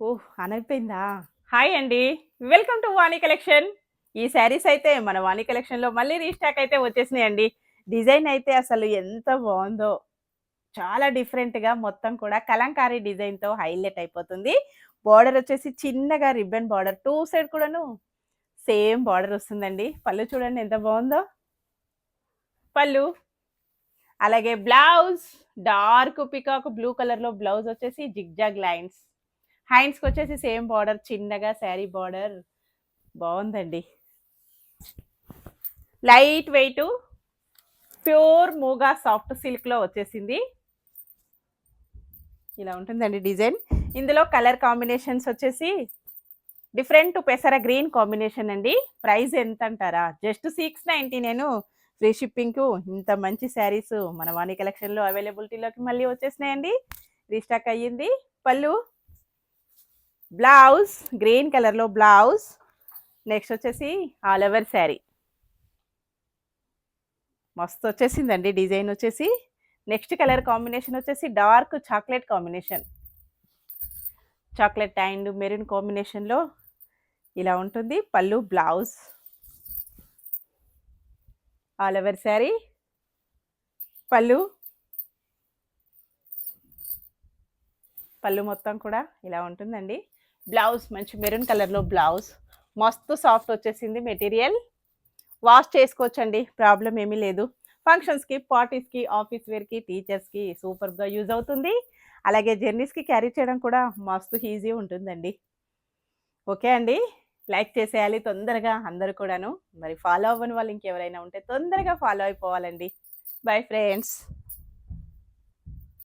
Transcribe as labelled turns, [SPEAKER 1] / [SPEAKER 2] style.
[SPEAKER 1] ఓహ్! అనైపోయిందా హాయ్ అండి. Welcome to Vani collection. ఈ శారీస్ అయితే మన వాణి కలెక్షన్‌లో మళ్ళీ రీస్టాక్ అయితే వచ్చేసినాయండి. డిజైన్ అయితే అసలు ఎంత బాగుందో చాలా డిఫరెంట్‌గా మొత్తం కూడా కలంకారీ డిజైన్‌తో హైలైట్ అయిపోతుంది. బార్డర్ వచ్చేసి చిన్నగా రిబ్బన్ బార్డర్ టూ సైడ్ కూడాను సేమ్ బార్డర్ వస్తుందండి. పళ్ళు చూడండి ఎంత బాగుందో పళ్ళు. అలాగే బ్లౌజ్ డార్క్ పికాక్ బ్లూ కలర్‌లో బ్లౌజ్ వచ్చేసి జిగ్‌జాగ్ లైన్స్. హ్యాండ్స్‌కొచ్చేసి సేమ్ బార్డర్ చిన్నగా శారీ బార్డర్ బాగుందండి light weight pure muga soft సిల్క్‌లో వచ్చేసింది. ఇలా ఉంటుందండి డిజైన్. ఇందులో కలర్ కాంబినేషన్స్ వచ్చేసి డిఫరెంట్ పెసర గ్రీన్ కాంబినేషన్ అండి. ప్రైస్ ఎంత అంటారా? జస్ట్ 699 ఫ్రీ షిప్పింగ్‌కు ఇంత మంచి శారీస్ మన వాణి కలెక్షన్‌లో అవైలబిలిటీలోకి మళ్ళీ వచ్చేసినాయండి. రీస్టాక్ అయ్యింది. పళ్ళు. బ్లౌజ్ గ్రీన్ కలర్‌లో బ్లౌజ్. నెక్స్ట్ వచ్చేసి ఆల్ ఓవర్ శారీ. మస్తు వచ్చేసిందండి డిజైన్ వచ్చేసి. నెక్స్ట్ కలర్ కాంబినేషన్ వచ్చేసి dark chocolate combination. Chocolate and maroon కాంబినేషన్‌లో ఇలా ఉంటుంది. పళ్ళు, బ్లౌజ్. All over sari. పళ్ళు. పళ్ళు మొత్తం కూడా ఇలా ఉంటుందండి. బ్లౌజ్ మంచి మెరూన్ కలర్‌లో బ్లౌజ్. మస్తు సాఫ్ట్ వచ్చేసింది మెటీరియల్. వాష్ చేసుకోవచ్చండి. ప్రాబ్లం ఏమీ లేదు. ఫంక్షన్స్‌కి, పార్టీస్‌కి, ఆఫీస్ వేర్‌కి, టీచర్స్‌కి సూపర్‌గా యూజ్ అవుతుంది. అలాగే జర్నీస్‌కి క్యారీ చేయడం కూడా మస్తు ఈజీ ఉంటుందండి. ఓకే అండి. లైక్ చేసేయాలి తొందరగా అందరూ కూడాను. మరి ఫాలో అవ్వని వాళ్ళు ఇంకెవరైనా ఉంటే తొందరగా ఫాలో అయిపోవాలండి. Bye friends.